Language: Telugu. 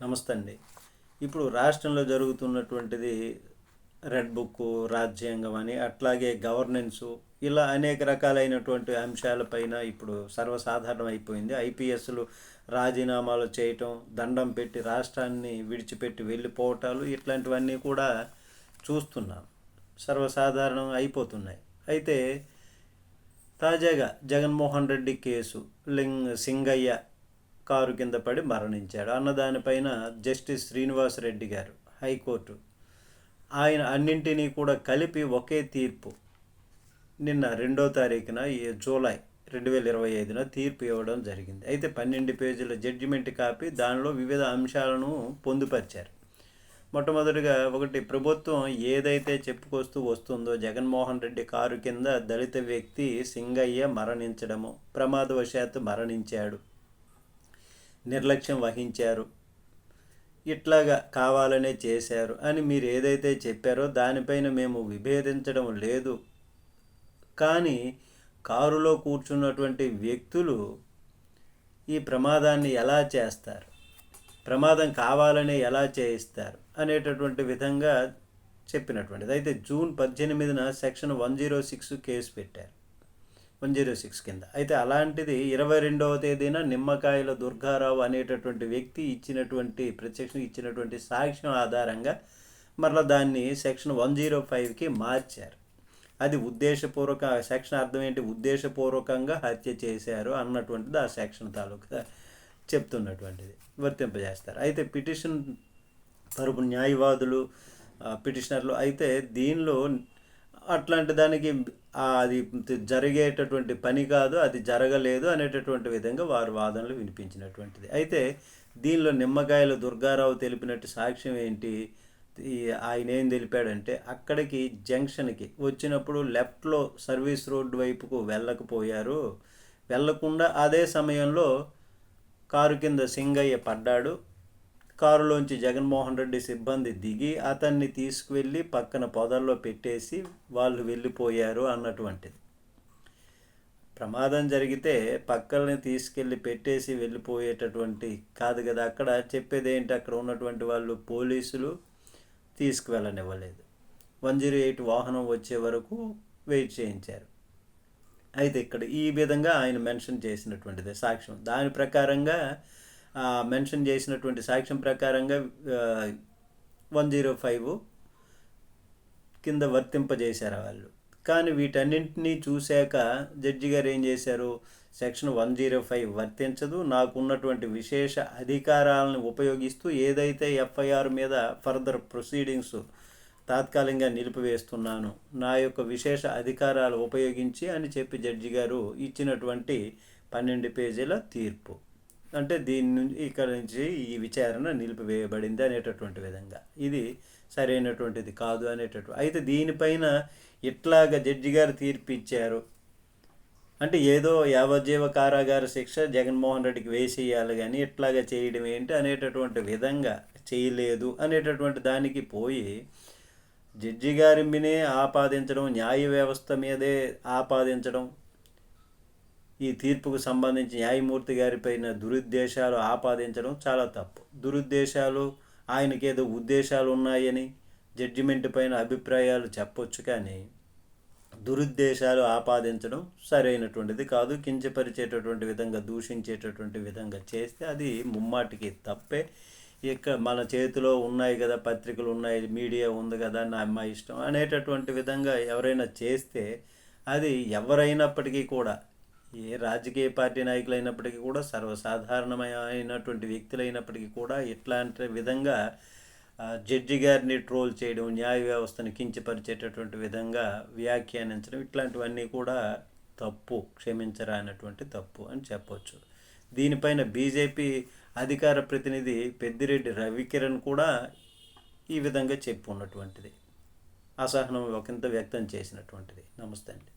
నమస్తే అండి ఇప్పుడు రాష్ట్రంలో జరుగుతున్నటువంటిది రెడ్ బుక్ రాజ్యాంగం అని అట్లాగే గవర్నెన్సు ఇలా అనేక రకాలైనటువంటి అంశాలపైన ఇప్పుడు సర్వసాధారణం అయిపోయింది ఐపీఎస్లు రాజీనామాలు చేయటం దండం పెట్టి రాష్ట్రాన్ని విడిచిపెట్టి వెళ్ళిపోవటాలు ఇట్లాంటివన్నీ కూడా చూస్తున్నాం. సర్వసాధారణం అయిపోతున్నాయి. అయితే తాజాగా జగన్మోహన్ రెడ్డి కేసు లింగ్ సింగయ్య కారు కింద పడి మరణించాడు. అన్నదానిపైన జస్టిస్ శ్రీనివాస్ రెడ్డి గారు హైకోర్టు. ఆయన అన్నింటినీ కూడా కలిపి ఒకే తీర్పు. నిన్న రెండో తారీఖున జూలై రెండు వేల ఇరవై ఐదున తీర్పు ఇవ్వడం జరిగింది. అయితే పన్నెండు పేజీల జడ్జిమెంట్ కాపీ దానిలో వివిధ అంశాలను పొందుపరిచారు. మొట్టమొదటిగా ఒకటి ప్రభుత్వం ఏదైతే చెప్పుకొస్తూ వస్తుందో జగన్మోహన్ రెడ్డి కారు కింద దళిత వ్యక్తి సింగయ్య మరణించడము ప్రమాదవశాత్తు మరణించాడు. నిర్లక్ష్యం వహించారు. ఇట్లాగా కావాలనే చేశారు అని మీరు ఏదైతే చెప్పారో దానిపైన మేము విభేదించడం లేదు. కానీ కారులో కూర్చున్నటువంటి వ్యక్తులు ఈ ప్రమాదాన్ని ఎలా చేస్తారు? ప్రమాదం కావాలనే ఎలా చేయిస్తారు? అనేటటువంటి విధంగా చెప్పినటువంటిది. అయితే జూన్ పద్దెనిమిదిన section one zero six case పెట్టారు. వన్ జీరో సిక్స్ కింద. అయితే అలాంటిది ఇరవై రెండవ తేదీన నిమ్మకాయల దుర్గారావు అనేటటువంటి వ్యక్తి ఇచ్చినటువంటి ప్రత్యక్షం ఇచ్చినటువంటి సాక్ష్యం ఆధారంగా మరలా దాన్ని సెక్షన్ వన్ జీరో ఫైవ్కి మార్చారు. అది ఉద్దేశపూర్వక సెక్షన్ అర్థం ఏంటి? ఉద్దేశపూర్వకంగా హత్య చేశారు అన్నటువంటిది ఆ సెక్షన్ తాలూకా చెప్తున్నటువంటిది. వర్తింపజేస్తారు. అయితే పిటిషన్ తరపు న్యాయవాదులు పిటిషనర్లు అయితే దీనిలో అట్లాంటి దానికి అది జరిగేటటువంటి పని కాదు అది జరగలేదు అనేటటువంటి విధంగా వారు వాదనలు వినిపించినటువంటిది. అయితే దీనిలో నిమ్మకాయల దుర్గారావు తెలిపినట్టు సాక్ష్యం ఏంటి? ఆయన ఏం తెలిపాడంటే అక్కడికి జంక్షన్కి వచ్చినప్పుడు లెఫ్ట్లో సర్వీస్ రోడ్డు వైపుకు వెళ్ళకపోయారు. వెళ్ళకుండా అదే సమయంలో కారు కింద సింగయ్య పడ్డాడు. కారులోంచి జగన్మోహన్ రెడ్డి సిబ్బంది దిగి అతన్ని తీసుకువెళ్ళి పక్కన పొదల్లో పెట్టేసి వాళ్ళు వెళ్ళిపోయారు అన్నటువంటిది. ప్రమాదం జరిగితే పక్కల్ని తీసుకెళ్ళి పెట్టేసి వెళ్ళిపోయేటటువంటి కాదు కదా అక్కడ చెప్పేది ఏంటి? అక్కడ ఉన్నటువంటి వాళ్ళు పోలీసులు తీసుకువెళ్ళనివ్వలేదు. వన్ జీరో ఎయిట్ వాహనం వచ్చే వరకు వెయిట్ చేయించారు. అయితే ఇక్కడ ఈ విధంగా ఆయన మెన్షన్ చేసినటువంటిది సాక్ష్యం. దాని ప్రకారంగా మెన్షన్ చేసినటువంటి సాక్ష్యం ప్రకారంగా వన్ జీరో ఫైవ్ కింద వర్తింపజేశారు వాళ్ళు. కానీ వీటన్నింటినీ చూశాక జడ్జి గారు ఏం చేశారు? సెక్షన్ వన్ జీరో ఫైవ్ వర్తించదు. నాకున్నటువంటి విశేష అధికారాలను ఉపయోగిస్తూ ఏదైతే ఎఫ్ఐఆర్ మీద ఫర్దర్ ప్రొసీడింగ్స్ తాత్కాలికంగా నిలిపివేస్తున్నాను నా యొక్క విశేష అధికారాలు ఉపయోగించి అని చెప్పి జడ్జి గారు ఇచ్చినటువంటి పన్నెండు పేజీల తీర్పు. అంటే దీని నుంచి ఇక్కడ నుంచి ఈ విచారణ నిలిపివేయబడింది అనేటటువంటి విధంగా. ఇది సరైనటువంటిది కాదు అనేటటువంటి అయితే దీనిపైన ఇట్లాగ జడ్జి గారు తీర్పిచ్చారు? అంటే ఏదో యావజ్జీవ కారాగార శిక్ష జగన్మోహన్ రెడ్డికి వేసేయాలి కానీ ఇట్లాగా చేయడం ఏంటి అనేటటువంటి విధంగా చేయలేదు అనేటటువంటి దానికి పోయి జడ్జి గారి మీదే ఆపాదించడం న్యాయ వ్యవస్థ మీదే ఆపాదించడం ఈ తీర్పుకు సంబంధించి న్యాయమూర్తి గారిపైన దురుద్దేశాలు ఆపాదించడం చాలా తప్పు. దురుద్దేశాలు ఆయనకి ఏదో ఉద్దేశాలు ఉన్నాయని జడ్జిమెంట్ పైన అభిప్రాయాలు చెప్పొచ్చు కానీ దురుద్దేశాలు ఆపాదించడం సరైనటువంటిది కాదు. కించపరిచేటటువంటి విధంగా దూషించేటటువంటి విధంగా చేస్తే అది ముమ్మాటికి తప్పే. ఇక్కడ మన చేతిలో ఉన్నాయి కదా పత్రికలు ఉన్నాయి మీడియా ఉంది కదా నా అమ్మ ఇష్టం అనేటటువంటి విధంగా ఎవరైనా చేస్తే అది ఎవరైనప్పటికీ కూడా ఏ రాజకీయ పార్టీ నాయకులైనప్పటికీ కూడా సర్వసాధారణమైనటువంటి వ్యక్తులైనప్పటికీ కూడా ఇట్లాంటి విధంగా జడ్జి గారిని ట్రోల్ చేయడం న్యాయ వ్యవస్థను కించపరిచేటటువంటి విధంగా వ్యాఖ్యానించడం ఇట్లాంటివన్నీ కూడా తప్పు క్షమించరానటువంటి తప్పు అని చెప్పవచ్చు దీనిపైన బీజేపీ అధికార ప్రతినిధి పెద్దిరెడ్డి రవికిరణ్ కూడా ఈ విధంగా చెప్పు ఉన్నటువంటిది. అసహనం ఒకంత వ్యక్తం చేసినటువంటిది. నమస్తే అండి.